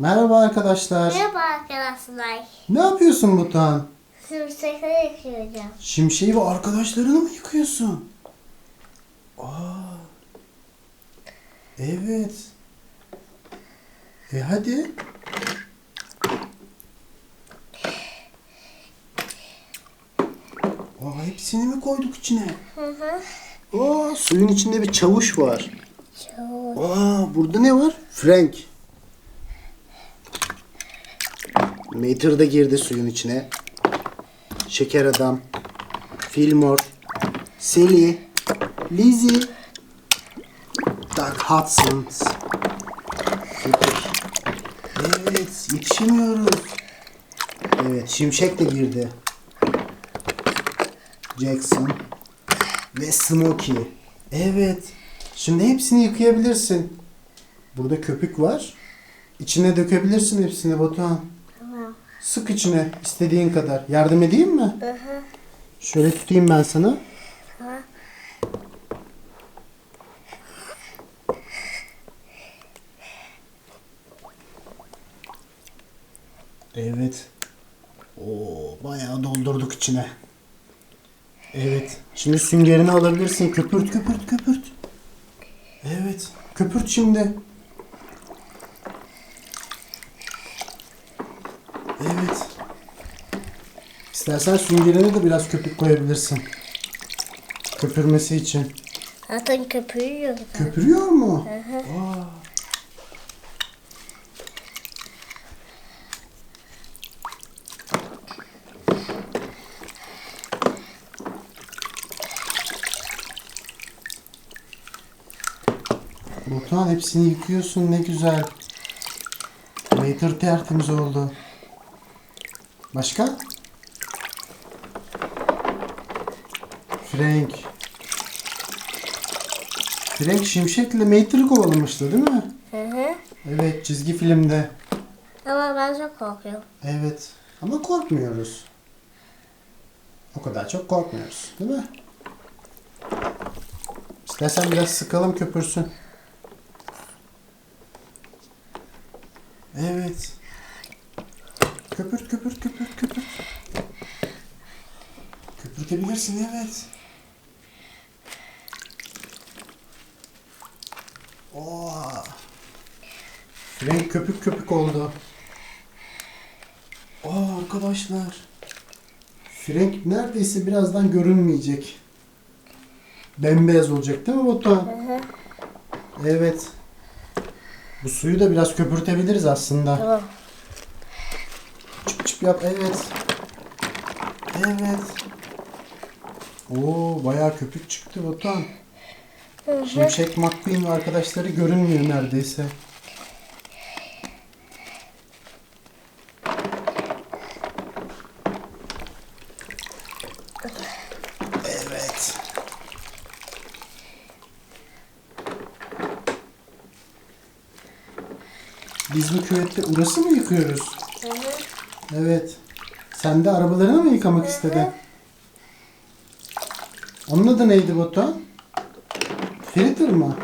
Merhaba arkadaşlar. Merhaba arkadaşlar. Ne yapıyorsun Butan? Sımsıkı yıkayacağım. Şimşeği ve arkadaşlarını mı yıkıyorsun? Aa. Evet. E hadi. Aa, hepsini mi koyduk içine? Hı hı. Aa, suyun içinde bir çavuş var. Çok. Aa, burada ne var? Frank. Mater da girdi suyun içine. Şeker Adam. Fillmore. Sally. Lizzie. Doug Hudson. Evet, yetişemiyoruz. Evet, Şimşek de girdi. Jackson. Ve Smokey. Evet. Şimdi hepsini yıkayabilirsin. Burada köpük var. İçine dökebilirsin hepsini Batuhan. Sık içine istediğin kadar. Yardım edeyim mi? Hı hı. Şöyle tutayım ben sana. Tamam. Evet. Oo, bayağı doldurduk içine. Evet. Şimdi süngerini alabilirsin. Köpürt, köpürt, köpürt. Evet. Köpürt şimdi. Evet. İstersen süngerine de biraz köpük koyabilirsin. Köpürmesi için. Zaten köpüğü yok. Köpürüyor mu? Aa. Batuhan hepsini yıkıyorsun ne güzel. Mater tertemiz oldu. Başka? Frank. Frank Şimşek'le Mater'ı kovalamıştı değil mi? Hı hı. Evet çizgi filmde. Ama ben çok korkuyorum. Evet. Ama korkmuyoruz. O kadar çok korkmuyoruz. Değil mi? İstersen biraz sıkalım köpürsün. Evet. Köpürt köpürt köpürt köpürt. Köpürtebilirsin evet. Oo. Renk köpük köpük oldu. Aa arkadaşlar. Frank neredeyse birazdan görünmeyecek. Bembeyaz olacak değil mi hı. Evet. Bu suyu da biraz köpürtebiliriz aslında. Tamam. Çıp çıp yap. Evet. Evet. Oo bayağı köpük çıktı Batuhan. Şimşek McQueen ve arkadaşları görünmüyor neredeyse. Evet. Biz bu küvette urası mı yıkıyoruz? Hı hı. Evet. Sen de arabalarını mı yıkamak istedin? Onun adı neydi Batuhan? Filter mı?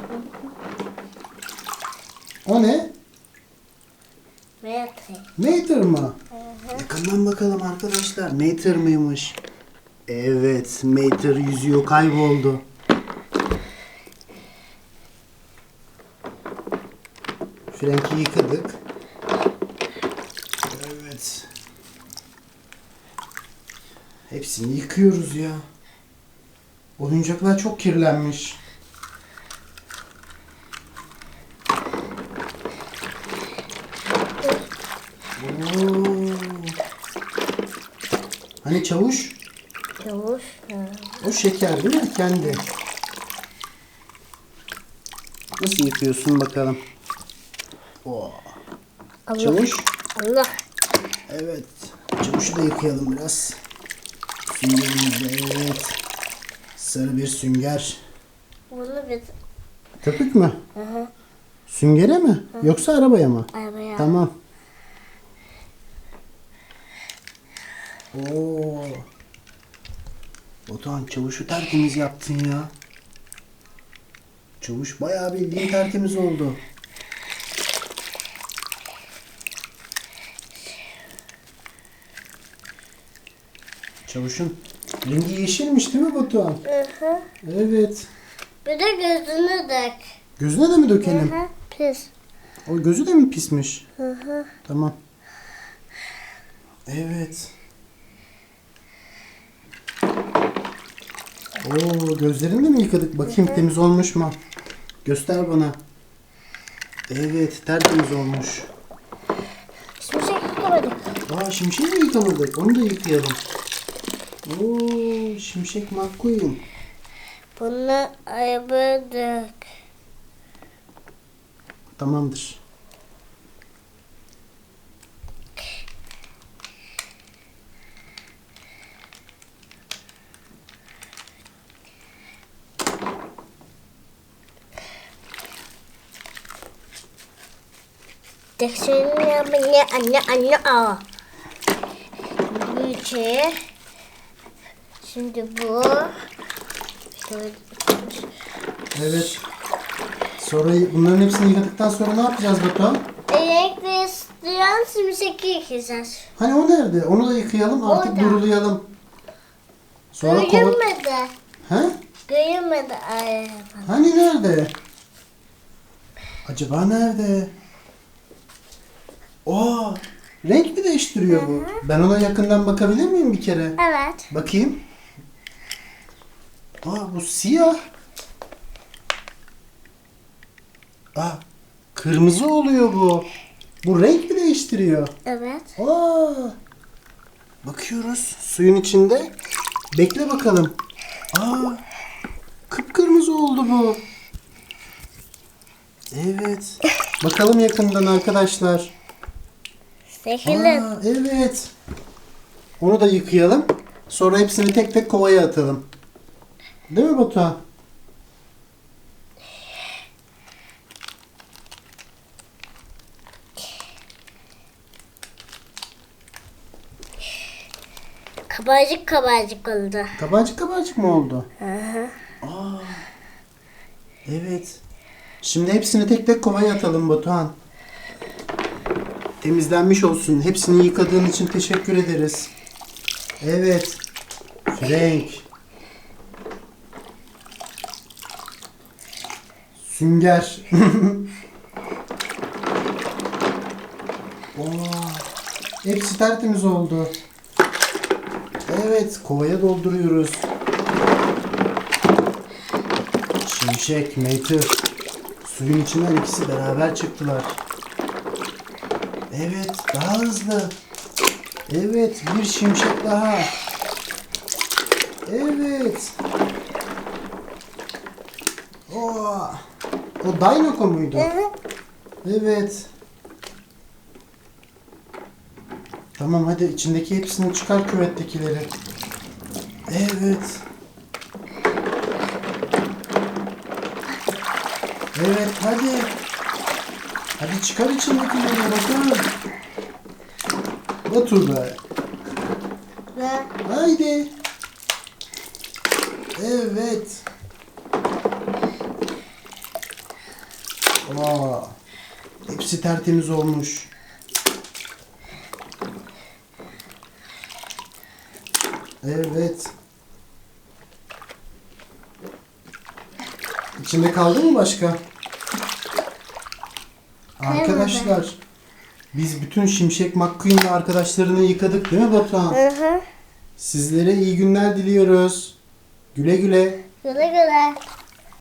O ne? Mete. Mater mı? Yakından bakalım arkadaşlar. Mater mıymış? Evet. Mater yüzüyor kayboldu. Frank'i yıkadık. Evet. Hepsini yıkıyoruz ya. Oyuncaklar çok kirlenmiş. Oo. Hani çavuş? Çavuş. O şeker değil mi? Kendi. Nasıl yıkıyorsun bakalım? Oo. Allah. Çavuş. Allah. Evet. Çavuşu da yıkayalım biraz. Süngerimizle evet. Sarı bir sünger. Bunu biz Köpük mü? hı hı. Süngere mi? Yoksa arabaya mı? arabaya Tamam. Oo. Batuhan çavuşu tertemiz yaptın ya. Çavuş bayağı bildiğin tertemiz oldu. Çavuşun rengi yeşilmiş değil mi Batuhan? Hı hı. Evet. Bir de gözünü dök. Gözüne de mi dökelim? Hı hı. Pis. O gözü de mi pismiş? Hı hı. Tamam. Evet. Oo, gözlerini de mi yıkadık? Bakayım temiz olmuş mu? Göster bana. Evet, tertemiz olmuş. Şimdi şey yıkamadık. Aa, şimşek mi yıkamadık? Onu da yıkayalım. Oo, şimşek McQueen. Bunu arabaya dök. Tamamdır. Dersini yapınca anne anne. Bu içi. Şimdi bu. Evet. Sonra bunların hepsini yıkadıktan sonra ne yapacağız Batuhan? Elektriği isteyen simseki yıkayacağız. Hani o nerede? Onu da yıkayalım artık Orada. durulayalım. Sonra kova... Görünmedi. He? Görünmedi araba. Hani nerede? Acaba nerede? Aa, renk mi değiştiriyor bu? Ben ona yakından bakabilir miyim bir kere? Evet. Bakayım. Aa, bu siyah. Aa, kırmızı oluyor bu. Bu renk mi değiştiriyor? Evet. Aa, bakıyoruz suyun içinde. Bekle bakalım. Aa, kıpkırmızı oldu bu. Evet. Bakalım yakından arkadaşlar. Sekilim. Aa, evet. Onu da yıkayalım. Sonra hepsini tek tek kovaya atalım. Değil mi Batuhan? Kabarcık kabarcık oldu. Kabarcık kabarcık mı oldu? Hı hı. Aa, evet. Şimdi hepsini tek tek kovaya atalım Batuhan. Temizlenmiş olsun. Hepsini yıkadığın için teşekkür ederiz. Evet. Frank. Sünger. Oo, hepsi tertemiz oldu. Evet, kovaya dolduruyoruz. Şimşek, Mater. Suyun içinden ikisi beraber çıktılar. Evet, daha hızlı. Evet, bir şimşek daha. Evet. Oo. O Dinoco muydu? Hı. Evet. Tamam hadi içindeki hepsini çıkar küvettekileri. Evet. Evet hadi. Hadi çıkar içindekileri bakın. Otur be. Ve Haydi. Evet. Aa, hepsi tertemiz olmuş. Evet. İçinde kaldı mı başka? Arkadaşlar, biz bütün Şimşek McQueen ve arkadaşlarını yıkadık değil mi Batuhan? Hı hı. Sizlere iyi günler diliyoruz. Güle güle. Güle güle.